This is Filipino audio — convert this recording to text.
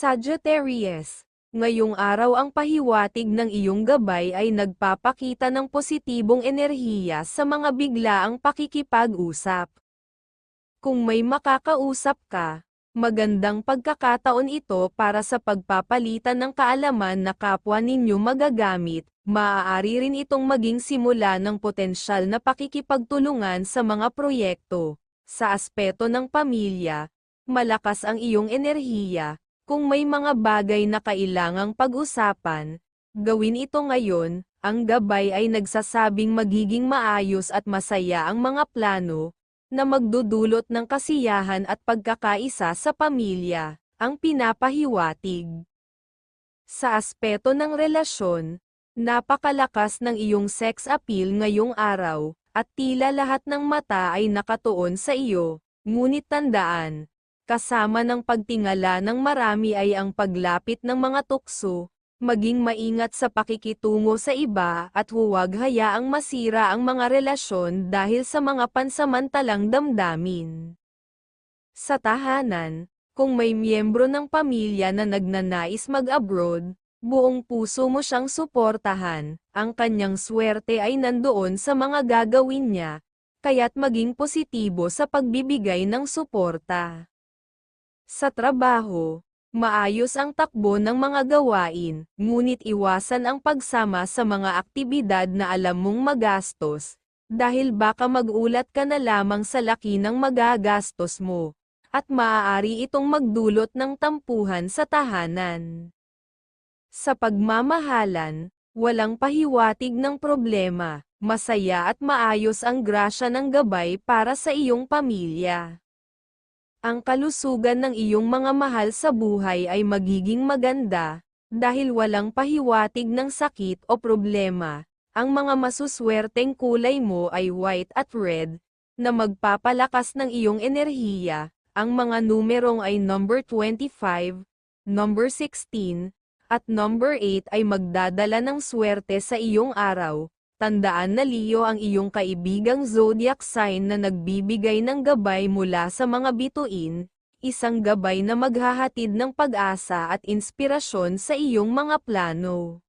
Sagittarius, ngayong araw ang pahiwatig ng iyong gabay ay nagpapakita ng positibong enerhiya sa mga biglaang pakikipag-usap. Kung may makakausap ka, magandang pagkakataon ito para sa pagpapalitan ng kaalaman na kapwa ninyo magagamit, maaari rin itong maging simula ng potensyal na pakikipagtulungan sa mga proyekto. Sa aspeto ng pamilya, malakas ang iyong enerhiya, kung may mga bagay na kailangang pag-usapan, gawin ito ngayon, ang gabay ay nagsasabing magiging maayos at masaya ang mga plano, na magdudulot ng kasiyahan at pagkakaisa sa pamilya, ang pinapahiwatig. Sa aspeto ng relasyon, napakalakas ng iyong sex appeal ngayong araw, at tila lahat ng mata ay nakatuon sa iyo, ngunit tandaan, kasama ng pagtingala ng marami ay ang paglapit ng mga tukso, maging maingat sa pakikitungo sa iba at huwag hayaang masira ang mga relasyon dahil sa mga pansamantalang damdamin. Sa tahanan, kung may miyembro ng pamilya na nagnanais mag-abroad, buong puso mo siyang suportahan, ang kanyang swerte ay nandoon sa mga gagawin niya, kaya't maging positibo sa pagbibigay ng suporta. Sa trabaho, maayos ang takbo ng mga gawain, ngunit iwasan ang pagsama sa mga aktibidad na alam mong magastos, dahil baka magulat ka na lamang sa laki ng magagastos mo, at maaari itong magdulot ng tampuhan sa tahanan. Sa pagmamahalan, walang pahiwatig ng problema, masaya at maayos ang grasya ng gabay para sa iyong pamilya. Ang kalusugan ng iyong mga mahal sa buhay ay magiging maganda, dahil walang pahiwatig ng sakit o problema. Ang mga masuswerteng kulay mo ay white at red, na magpapalakas ng iyong enerhiya. Ang mga numerong ay number 25, number 16, at number 8 ay magdadala ng swerte sa iyong araw. Tandaan na Leo ang iyong kaibigang zodiac sign na nagbibigay ng gabay mula sa mga bituin, isang gabay na maghahatid ng pag-asa at inspirasyon sa iyong mga plano.